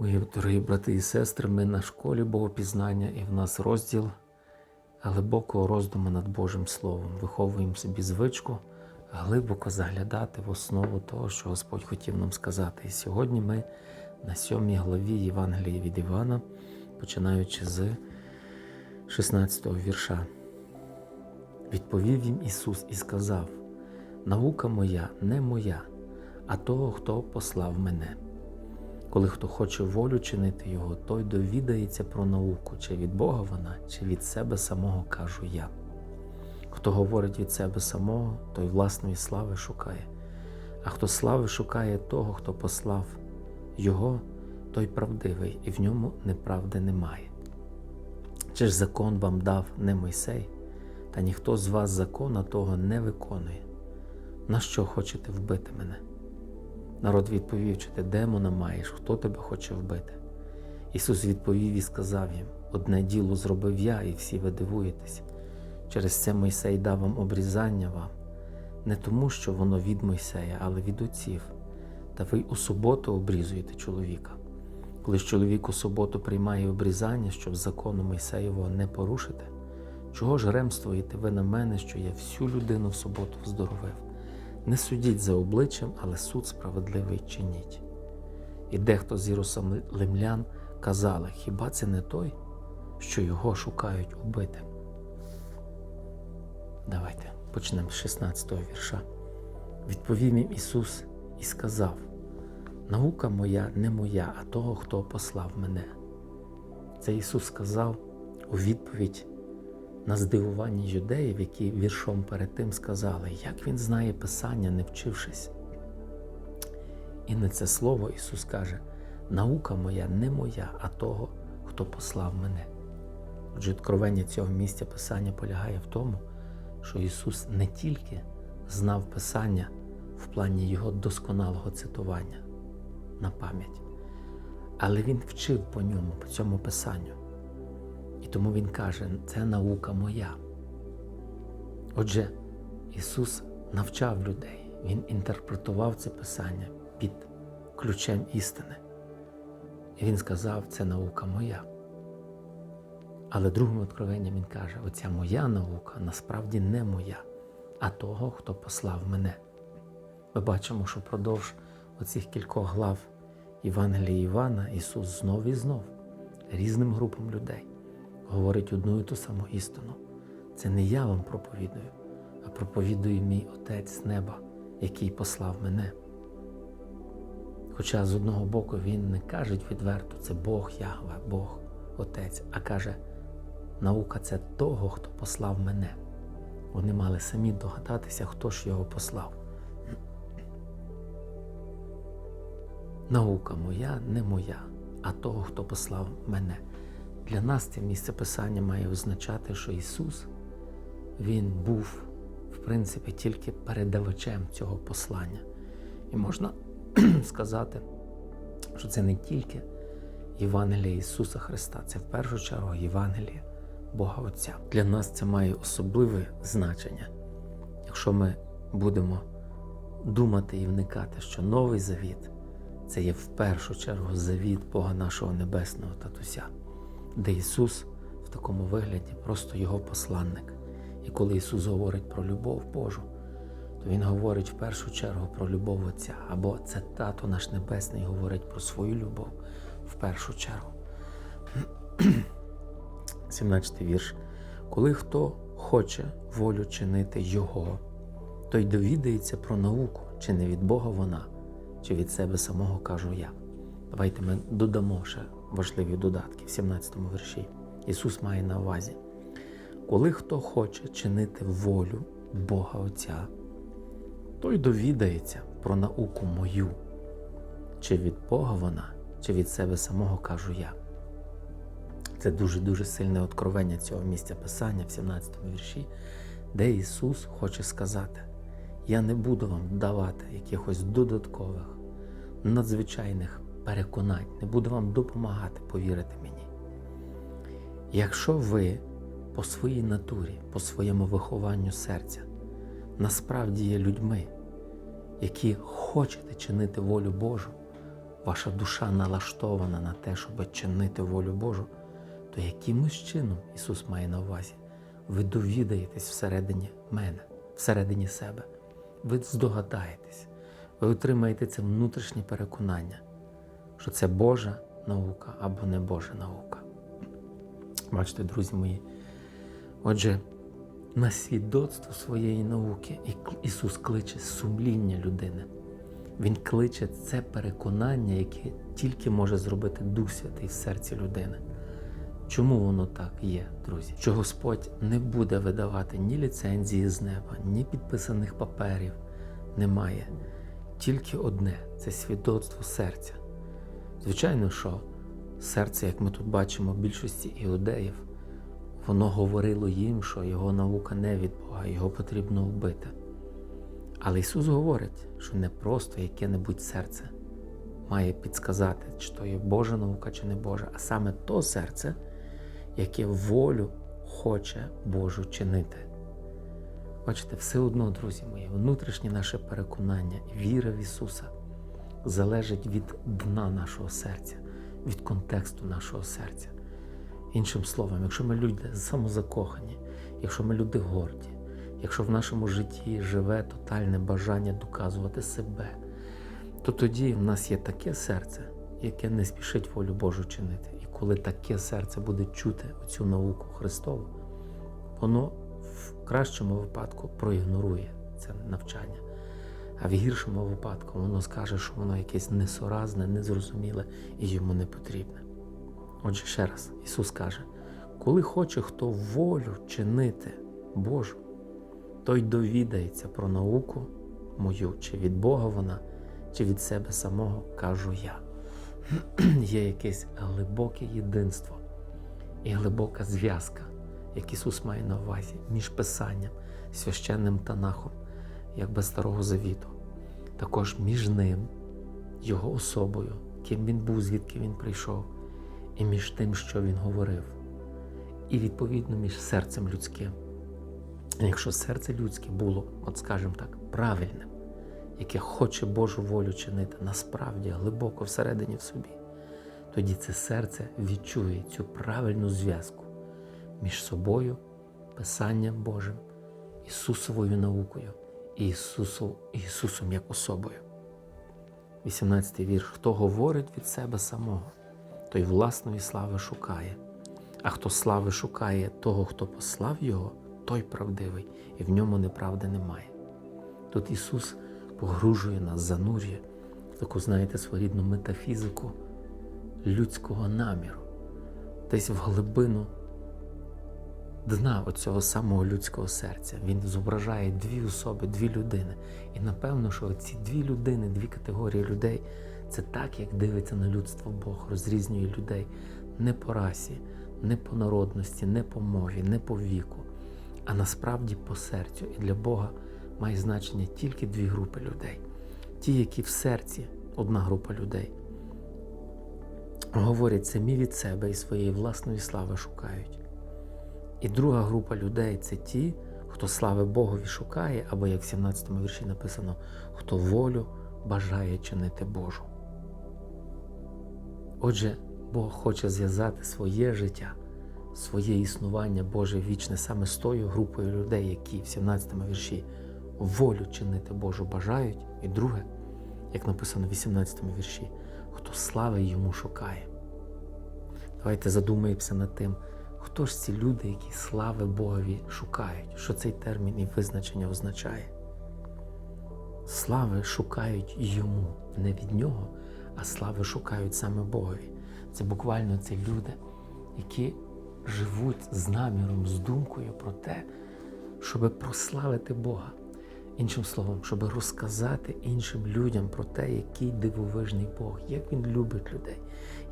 Мої дорогі брати і сестри, ми на школі Богопізнання і в нас розділ глибокого роздуму над Божим Словом. Виховуємо собі звичку глибоко заглядати в основу того, що Господь хотів нам сказати. І сьогодні ми на сьомій главі Євангелії від Івана, починаючи з 16 го вірша. Відповів їм Ісус і сказав: Наука моя не моя, а того, хто послав мене. Коли хто хоче волю чинити його, той довідається про науку, чи від Бога вона, чи від себе самого кажу я. Хто говорить від себе самого, той власної слави шукає, а хто слави шукає того, хто послав його, той правдивий, і в ньому неправди немає. Чи ж закон вам дав не Мойсей, та ніхто з вас закона того не виконує? На що хочете вбити мене? Народ відповів, чи ти демона маєш, хто тебе хоче вбити? Ісус відповів і сказав їм: Одне діло зробив я, і всі ви дивуєтесь. Через це Мойсей дав вам обрізання вам, не тому, що воно від Мойсея, але від отців. Та ви у суботу обрізуєте чоловіка. Коли ж чоловік у суботу приймає обрізання, щоб закону Мойсеєвого не порушити, чого ж ремствуєте ви на мене, що я всю людину в суботу вздоровив? Не судіть за обличчям, але суд справедливий чиніть. І дехто з єрусалимлян казали, хіба це не той, що його шукають убити? Давайте почнемо з 16 го вірша. Відповів їм Ісус і сказав: Наука моя не моя, а того, хто послав мене. Це Ісус сказав у відповідь на здивування юдеїв, які віршом перед тим сказали, як Він знає Писання, не вчившись. І на це слово Ісус каже: наука моя не моя, а того, хто послав мене. Отже, откровення цього місця Писання полягає в тому, що Ісус не тільки знав Писання в плані Його досконалого цитування на пам'ять, але Він вчив по ньому, по цьому Писанню. І тому Він каже, це наука моя. Отже, Ісус навчав людей, Він інтерпретував це Писання під ключем істини. І Він сказав, це наука моя. Але другим откровенням Він каже, оця моя наука насправді не моя, а того, хто послав мене. Ми бачимо, що впродовж оцих кількох глав Євангелія Івана Ісус знов і знов різним групам людей говорить одну і ту саму істину. Це не я вам проповідую, а проповідує мій Отець з неба, який послав мене. Хоча з одного боку він не каже відверто, це Бог Ягве, Бог Отець, а каже, наука це того, хто послав мене. Вони мали самі догадатися, хто ж його послав. Наука моя не моя, а того, хто послав мене. Для нас це місце Писання має означати, що Ісус, Він був, в принципі, тільки передавачем цього послання. І можна сказати, що це не тільки Євангелія Ісуса Христа, це в першу чергу Євангелія Бога Отця. Для нас це має особливе значення, якщо ми будемо думати і вникати, що новий завіт це є в першу чергу завіт Бога нашого Небесного Татуся де Ісус в такому вигляді просто Його посланник. І коли Ісус говорить про любов Божу, то Він говорить в першу чергу про любов Отця, або це Тато наш Небесний говорить про свою любов в першу чергу. 17 вірш. Коли хто хоче волю чинити Його, той довідається про науку, чи не від Бога вона, чи від себе самого кажу я. Давайте ми додамо ще важливі додатки в 17 вірші. Ісус має на увазі, коли хто хоче чинити волю Бога Отця, той довідається про науку мою, чи від Бога вона, чи від себе самого кажу я. Це дуже-дуже сильне откровення цього місця Писання в 17 вірші, де Ісус хоче сказати: Я не буду вам давати якихось додаткових, надзвичайних переконань, не буду вам допомагати, повірити мені. Якщо ви по своїй натурі, по своєму вихованню серця насправді є людьми, які хочете чинити волю Божу, ваша душа налаштована на те, щоб чинити волю Божу, то якимось чином Ісус має на увазі, ви довідаєтесь всередині мене, всередині себе. Ви здогадаєтесь, ви отримаєте це внутрішнє переконання, що це Божа наука або не Божа наука. Бачите, друзі мої. Отже, на свідоцтво своєї науки Ісус кличе сумління людини. Він кличе це переконання, яке тільки може зробити Дух Святий в серці людини. Чому воно так є, друзі? Що Господь не буде видавати ні ліцензії з неба, ні підписаних паперів. Немає. Тільки одне це свідоцтво серця. Звичайно, що серце, як ми тут бачимо, більшості іудеїв, воно говорило їм, що його наука не від Бога, його потрібно вбити. Але Ісус говорить, що не просто яке-небудь серце має підсказати, чи то є Божа наука, чи не Божа, а саме то серце, яке волю хоче Божу чинити. Бачите, все одно, друзі мої, внутрішнє наше переконання, віра в Ісуса залежить від дна нашого серця, від контексту нашого серця. Іншим словом, якщо ми люди самозакохані, якщо ми люди горді, якщо в нашому житті живе тотальне бажання доказувати себе, то тоді в нас є таке серце, яке не спішить волю Божу чинити. І коли таке серце буде чути оцю науку Христову, воно в кращому випадку проігнорує це навчання. А в гіршому випадку воно скаже, що воно якесь несоразне, незрозуміле і йому не потрібне. Отже, ще раз, Ісус каже: коли хоче хто волю чинити Божу, той довідається про науку мою, чи від Бога вона, чи від себе самого, кажу я. Є якесь глибоке єдинство і глибока зв'язка, як Ісус має на увазі, між Писанням, священним Танахом, як без Старого Завіту, також між ним, Його особою, ким він був, звідки він прийшов, і між тим, що він говорив, і відповідно між серцем людським. Якщо серце людське було, от скажімо так, правильним, яке хоче Божу волю чинити насправді глибоко всередині в собі, тоді це серце відчує цю правильну зв'язку між собою, Писанням Божим, Ісусовою наукою і Ісусом, як особою. 18 вірш. Хто говорить від себе самого, той власної слави шукає, а хто слави шукає того, хто послав Його, той правдивий, і в ньому неправди немає. Тут Ісус погружує нас, занурює таку, знаєте, своєрідну метафізику людського наміру, десь в глибину дна оцього самого людського серця. Він зображає дві особи, дві людини. І напевно, що ці дві людини, дві категорії людей це так, як дивиться на людство Бог, розрізнює людей не по расі, не по народності, не по мові, не по віку, а насправді по серцю. І для Бога має значення тільки дві групи людей. Ті, які в серці одна група людей. Говорять самі від себе і своєї власної слави шукають. І друга група людей це ті, хто слави Богові шукає, або як в 17 му вірші написано, хто волю бажає чинити Божу. Отже, Бог хоче зв'язати своє життя, своє існування Боже вічне саме з тою групою людей, які в 17 му вірші волю чинити Божу бажають. І друге, як написано в 18 му вірші, хто слави йому шукає. Давайте задумаємося над тим, хто ж ці люди, які слави Богові шукають, що цей термін і визначення означає. Слави шукають йому, не від нього, а слави шукають саме Богові. Це буквально ці люди, які живуть з наміром, з думкою про те, щоб прославити Бога. Іншим словом, щоб розказати іншим людям про те, який дивовижний Бог, як Він любить людей,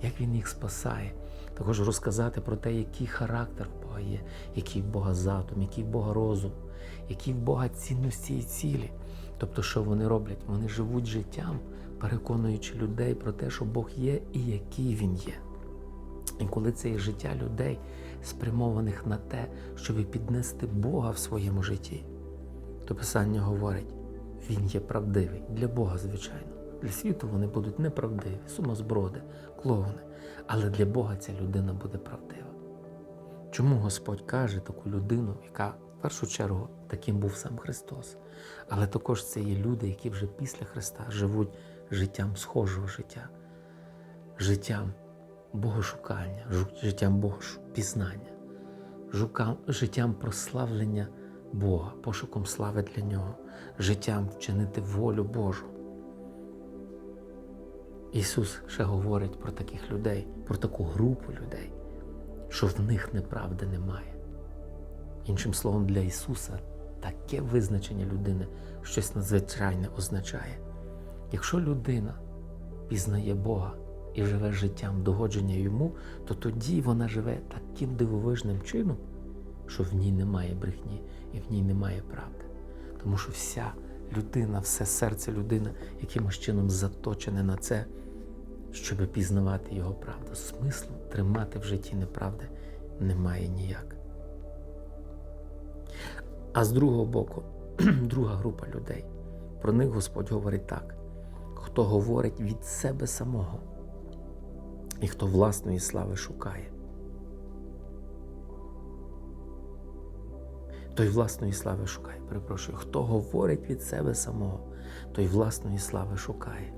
як Він їх спасає. Також розказати про те, який характер в Бога є, який в Бога задум, який в Бога розум, які в Бога цінності і цілі. Тобто, що вони роблять? Вони живуть життям, переконуючи людей про те, що Бог є і який Він є. І коли це є життя людей, спрямованих на те, щоб піднести Бога в своєму житті, то Писання говорить, Він є правдивий для Бога, звичайно, Для світу вони будуть неправдиві, сумозброди, клоуни. Але для Бога ця людина буде правдива. Чому Господь каже таку людину, яка в першу чергу таким був сам Христос, але також це є люди, які вже після Христа живуть життям схожого життя, життям богошукання, життям богопізнання, життям прославлення Бога, пошуком слави для Нього, життям вчинити волю Божу. Ісус ще говорить про таких людей, про таку групу людей, що в них неправди немає. Іншим словом, для Ісуса таке визначення людини щось надзвичайне означає. Якщо людина пізнає Бога і живе життям догодження йому, то тоді вона живе таким дивовижним чином, що в ній немає брехні і в ній немає правди. Тому що вся людина, все серце людини якимось чином заточене на це, щоб пізнавати його правду. Смислу тримати в житті неправди немає ніяк. А з другого боку, друга група людей. Про них Господь говорить так: хто говорить від себе самого, і хто власної слави шукає. Той власної слави шукає, перепрошую, хто говорить від себе самого, той власної слави шукає.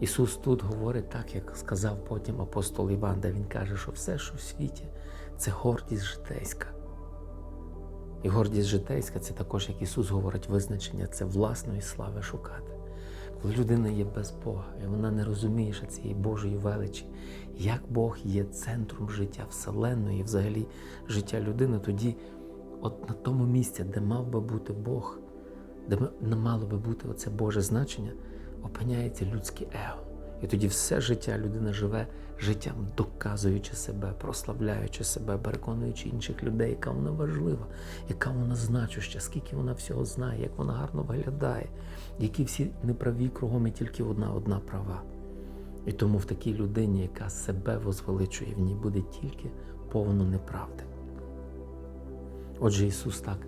Ісус тут говорить так, як сказав потім апостол Іван, де Він каже, що все, що в світі, це гордість житейська. І гордість житейська це також, як Ісус говорить, визначення це власної слави шукати. Коли людина є без Бога, і вона не розуміє ще цієї Божої величі, як Бог є центром життя Вселенної, і взагалі життя людини, тоді, от на тому місці, де мав би бути Бог, де не мало би бути оце Боже значення, опиняється людське его. І тоді все життя людина живе життям, доказуючи себе, прославляючи себе, переконуючи інших людей, яка вона важлива, яка вона значуща, скільки вона всього знає, як вона гарно виглядає, які всі неправі кругом і тільки одна одна права. І тому в такій людині, яка себе возвеличує, в ній буде тільки повно неправди. Отже, Ісус так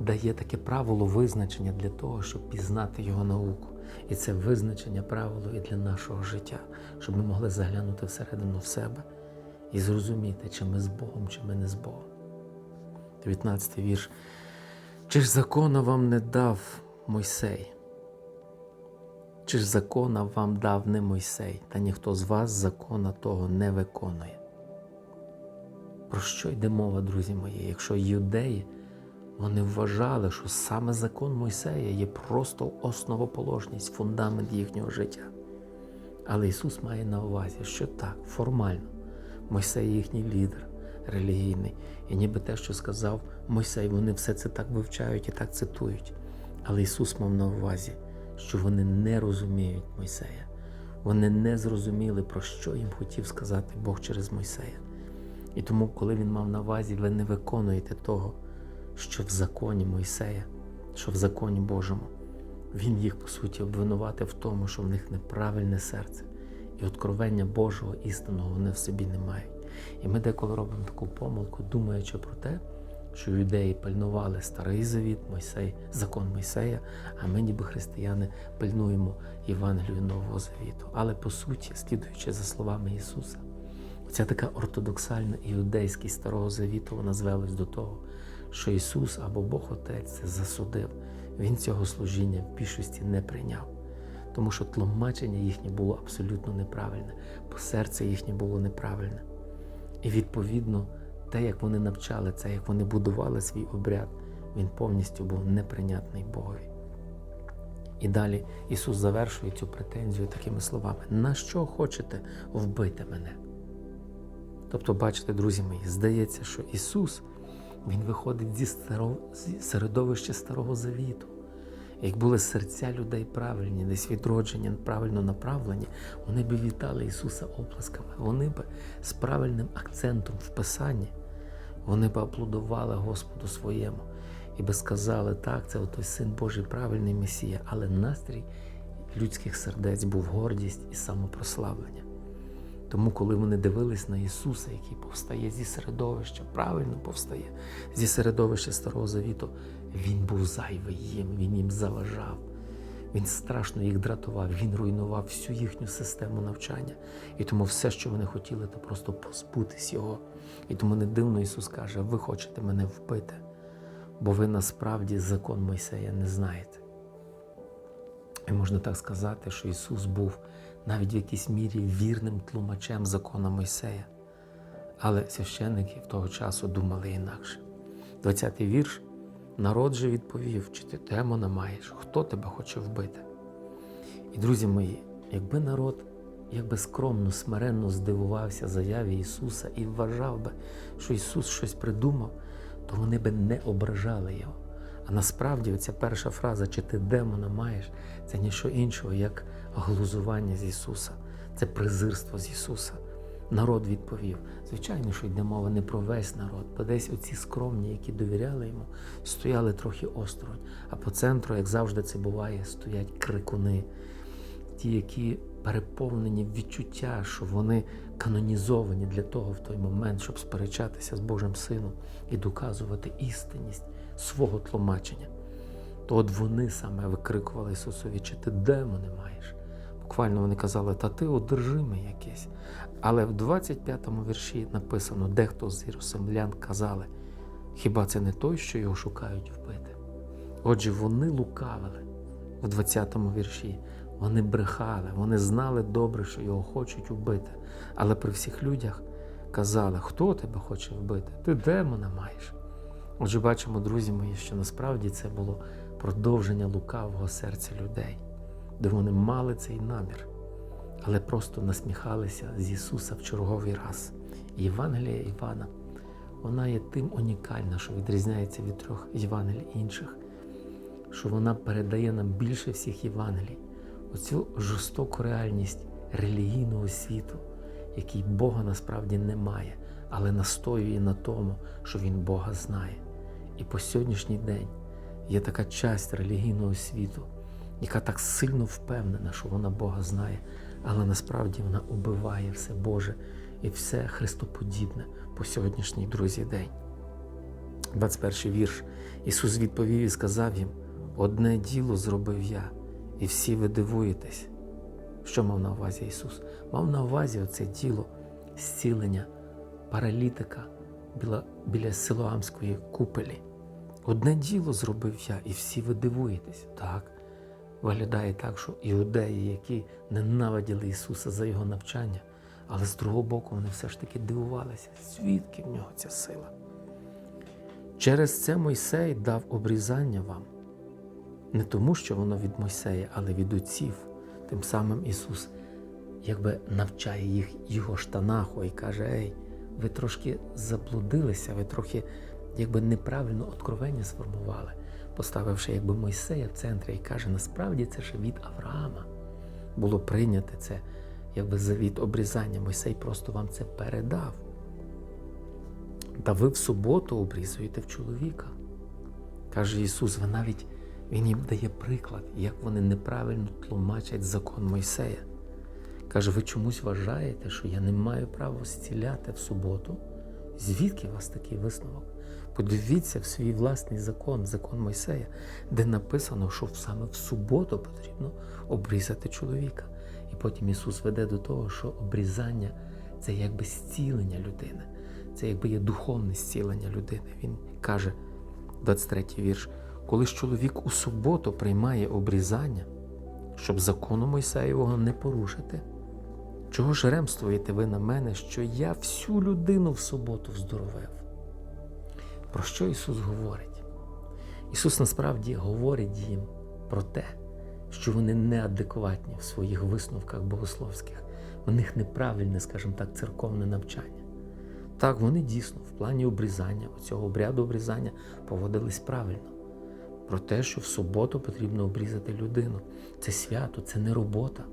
дає таке правило визначення для того, щоб пізнати Його науку. І це визначення правило і для нашого життя, щоб ми могли заглянути всередину в себе і зрозуміти, чи ми з Богом, чи ми не з Богом. 19 вірш. Чи ж закона вам не дав Мойсей? Чи ж закона вам дав не Мойсей, та ніхто з вас закона того не виконує? Про що йде мова, друзі мої? Якщо юдеї вони вважали, що саме закон Мойсея є просто основоположність, фундамент їхнього життя. Але Ісус має на увазі, що так, формально, Мойсей їхній лідер релігійний, і ніби те, що сказав Мойсей, вони все це так вивчають і так цитують. Але Ісус мав на увазі, що вони не розуміють Мойсея. Вони не зрозуміли, про що їм хотів сказати Бог через Мойсея. І тому, коли він мав на увазі, ви не виконуєте того, що в законі Мойсея, що в законі Божому, він їх, по суті, обвинуватив в тому, що в них неправильне серце, і откровення Божого істинного вони в собі не мають. І ми деколи робимо таку помилку, думаючи про те, що юдеї пильнували старий завіт, Мойсей, закон Мойсея, а ми, ніби християни, пильнуємо Євангелію Нового Завіту. Але по суті, слідуючи за словами Ісуса, Ця така ортодоксальна іудейськість Старого Завіту вона звелась до того, що Ісус або Бог Отець це засудив. Він цього служіння в більшості не прийняв, тому що тлумачення їхнє було абсолютно неправильне, бо серце їхнє було неправильне. І відповідно, те, як вони навчали це, як вони будували свій обряд, він повністю був неприйнятний Богові. І далі Ісус завершує цю претензію такими словами: на що хочете вбити мене? Тобто, бачите, друзі мої, здається, що Ісус Він виходить зі старого, зі середовища Старого Завіту. Як були серця людей правильні, десь відродження правильно направлені, вони б вітали Ісуса оплесками. Вони б з правильним акцентом в Писанні, вони б аплодували Господу своєму і би сказали, так, це той Син Божий, правильний Месія, але настрій людських сердець був гордість і самопрославлення. Тому, коли вони дивились на Ісуса, який повстає зі середовища, правильно повстає зі середовища Старого Завіту, Він був зайвий їм, Він їм заважав. Він страшно їх дратував, він руйнував всю їхню систему навчання. І тому все, що вони хотіли, то просто позбутись його. І тому не дивно Ісус каже: ви хочете мене вбити, бо ви насправді закон Мойсея не знаєте. І можна так сказати, що Ісус був навіть в якійсь мірі вірним тлумачем закона Мойсея. Але священники в того часу думали інакше. 20-й вірш. Народ же відповів, чи ти демона маєш, хто тебе хоче вбити. І, друзі мої, якби народ якби скромно, смиренно здивувався заяві Ісуса і вважав би, що Ісус щось придумав, то вони би не ображали Його. А насправді оця перша фраза, чи ти демона маєш, це ніщо іншого, як глузування з Ісуса, це презирство з Ісуса. Народ відповів. Звичайно, що йде мова не про весь народ, бо десь оці скромні, які довіряли йому, стояли трохи осторонь. А по центру, як завжди це буває, стоять крикуни, ті, які переповнені відчуття, що вони канонізовані для того в той момент, щоб сперечатися з Божим Сином і доказувати істинність свого тлумачення. То от вони саме викрикували Ісусові, чи ти демони маєш. Буквально вони казали, та ти одержимий якийсь. Але в 25-му вірші написано, дехто з єрусалимлян казали, хіба це не той, що його шукають вбити? Отже, вони лукавили в 20-му вірші. Вони брехали, вони знали добре, що його хочуть вбити. Але при всіх людях казали, хто тебе хоче вбити? Ти демона маєш. Отже, бачимо, друзі мої, що насправді це було продовження лукавого серця людей, де вони мали цей намір, але просто насміхалися з Ісуса в черговий раз. І Євангелія Івана, вона є тим унікальна, що відрізняється від трьох Євангелій інших, що вона передає нам більше всіх Євангелій, оцю жорстоку реальність релігійного світу, який Бога насправді немає, але настоює на тому, що Він Бога знає. І по сьогоднішній день є така часть релігійного світу, яка так сильно впевнена, що вона Бога знає, але насправді вона убиває все Боже і все Христоподібне по сьогоднішній друзі день. 21 вірш. Ісус відповів і сказав їм: одне діло зробив я, і всі ви дивуєтесь. Що мав на увазі Ісус? Мав на увазі оце діло зцілення паралітика біля, біля Силоамської купелі. Одне діло зробив я, і всі ви дивуєтесь. Так, виглядає так, що іудеї, які ненавиділи Ісуса за Його навчання, але з другого боку вони все ж таки дивувалися, звідки в нього ця сила. Через це Мойсей дав обрізання вам. Не тому, що воно від Мойсея, але від отців. Тим самим Ісус якби навчає їх його штанаху і каже: Ей, ви трошки заблудилися, ви трохи якби неправильно откровення сформували, поставивши якби Мойсея в центрі і каже, насправді це ще від Авраама було прийняте це, якби завіт обрізання. Мойсей просто вам це передав. Та ви в суботу обрізуєте в чоловіка. Каже Ісус, ви навіть Він їм дає приклад, як вони неправильно тлумачать закон Мойсея. Каже, ви чомусь вважаєте, що я не маю права зціляти в суботу? Звідки у вас такий висновок? Подивіться в свій власний закон, закон Мойсея, де написано, що саме в суботу потрібно обрізати чоловіка. І потім Ісус веде до того, що обрізання це якби зцілення людини, це якби є духовне зцілення людини. Він каже, 23 вірш, коли ж чоловік у суботу приймає обрізання, щоб закону Мойсеєвого не порушити. Чого ж ремствуєте ви на мене, що я всю людину в суботу вздоровив? Про що Ісус говорить? Ісус насправді говорить їм про те, що вони неадекватні в своїх висновках богословських, у них неправильне, скажімо так, церковне навчання. Так, вони дійсно в плані обрізання, цього обряду обрізання поводились правильно. Про те, що в суботу потрібно обрізати людину. Це свято, це не робота,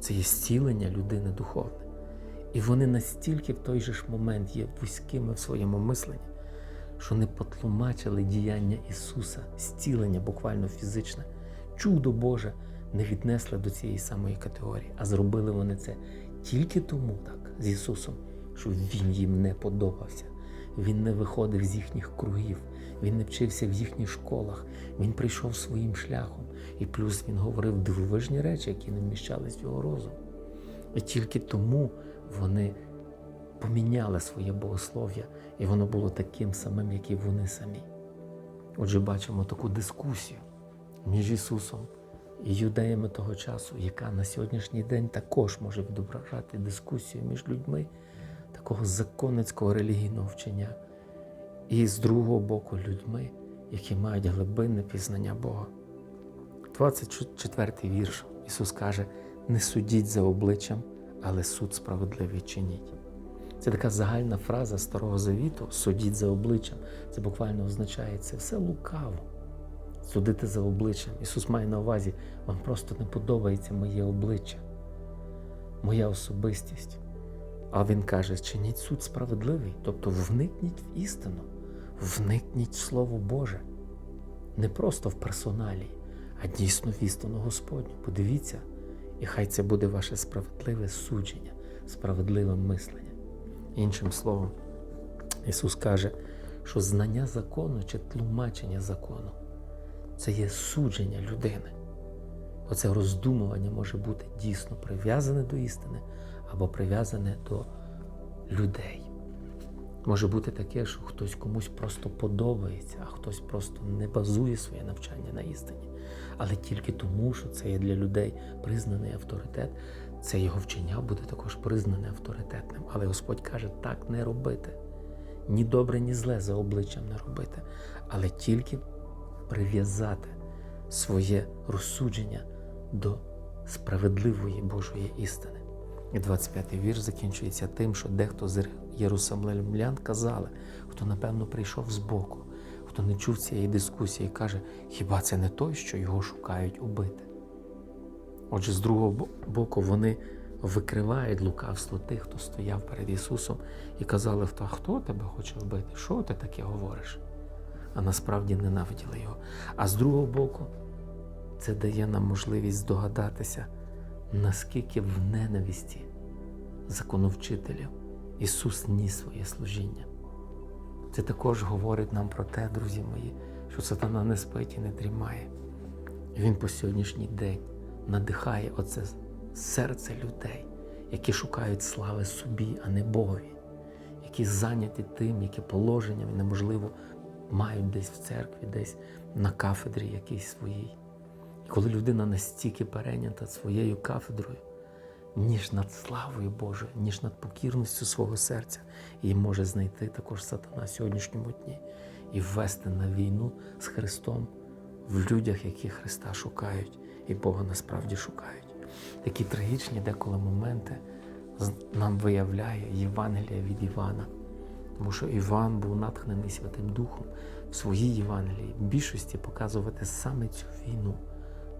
це є зцілення людини духовне. І вони настільки в той же ж момент є вузькими в своєму мисленні, що не потлумачили діяння Ісуса, зцілення буквально фізичне, чудо Боже не віднесли до цієї самої категорії, а зробили вони це тільки тому, так, з Ісусом, що Він їм не подобався. Він не виходив з їхніх кругів, він не вчився в їхніх школах, він прийшов своїм шляхом. І плюс він говорив дивовижні речі, які не вміщались в його розум. І тільки тому вони поміняли своє богослов'я, і воно було таким самим, як і вони самі. Отже, бачимо таку дискусію між Ісусом і юдеями того часу, яка на сьогоднішній день також може відображати дискусію між людьми такого законницького релігійного вчення, і з другого боку людьми, які мають глибинне пізнання Бога. 24 вірш Ісус каже: не судіть за обличчям, але суд справедливий чиніть. Це така загальна фраза Старого Завіту судіть за обличчям. Це буквально означає це все лукаво. Судити за обличчям. Ісус має на увазі, вам просто не подобається моє обличчя, моя особистість. А Він каже, чиніть суд справедливий, тобто вникніть в істину, вникніть в Слово Боже. Не просто в персоналі, а дійсно в істину Господню. Подивіться, і хай це буде ваше справедливе судження, справедливе мислення. Іншим словом, Ісус каже, що знання закону чи тлумачення закону це є судження людини. Оце роздумування може бути дійсно прив'язане до істини або прив'язане до людей. Може бути таке, що хтось комусь просто подобається, а хтось просто не базує своє навчання на істині. Але тільки тому, що це є для людей признаний авторитет, це його вчення буде також признане авторитетним. Але Господь каже, так не робити. Ні добре, ні зле за обличчям не робити, але тільки прив'язати своє розсудження до справедливої Божої істини. І 25-й вірш закінчується тим, що дехто з єрусалимлян казали, хто напевно прийшов збоку, хто не чув цієї дискусії, каже, хіба це не той, що його шукають убити? Отже, з другого боку, вони викривають лукавство тих, хто стояв перед Ісусом і казали, а хто тебе хоче вбити? Що ти таке говориш? А насправді ненавиділи його. А з другого боку, це дає нам можливість здогадатися, наскільки в ненависті законовчителів Ісус ніс своє служіння. Це також говорить нам про те, друзі мої, що сатана не спить і не дрімає. Він по сьогоднішній день надихає оце серце людей, які шукають слави собі, а не Богові, які зайняті тим, яке положення неможливо мають десь в церкві, десь на кафедрі якійсь своїй. Коли людина настільки перейнята своєю кафедрою, ніж над славою Божою, ніж над покірністю свого серця, її може знайти також сатана сьогоднішньому дні і ввести на війну з Христом в людях, які Христа шукають і Бога насправді шукають. Такі трагічні деколи моменти нам виявляє Євангелія від Івана. Тому що Іван був натхнений Святим Духом в своїй Євангелії в більшості показувати саме цю війну,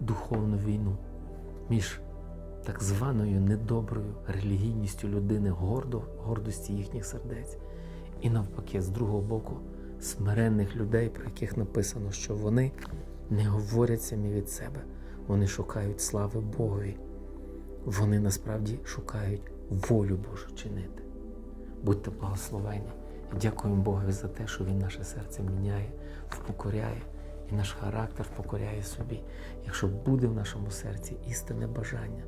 духовну війну між так званою недоброю релігійністю людини, гордо, гордості їхніх сердець, і навпаки, з другого боку, смиренних людей, про яких написано, що вони не говорять самі від себе, вони шукають слави Богові. Вони насправді шукають волю Божу чинити. Будьте благословені. Дякуємо Богові за те, що Він наше серце міняє, впокоряє і наш характер покоряє собі. Якщо буде в нашому серці істинне бажання,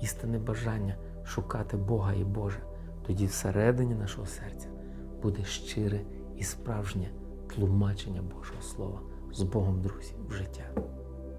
істинне бажання шукати Бога і Боже, тоді всередині нашого серця буде щире і справжнє тлумачення Божого Слова з Богом, друзі, в життя.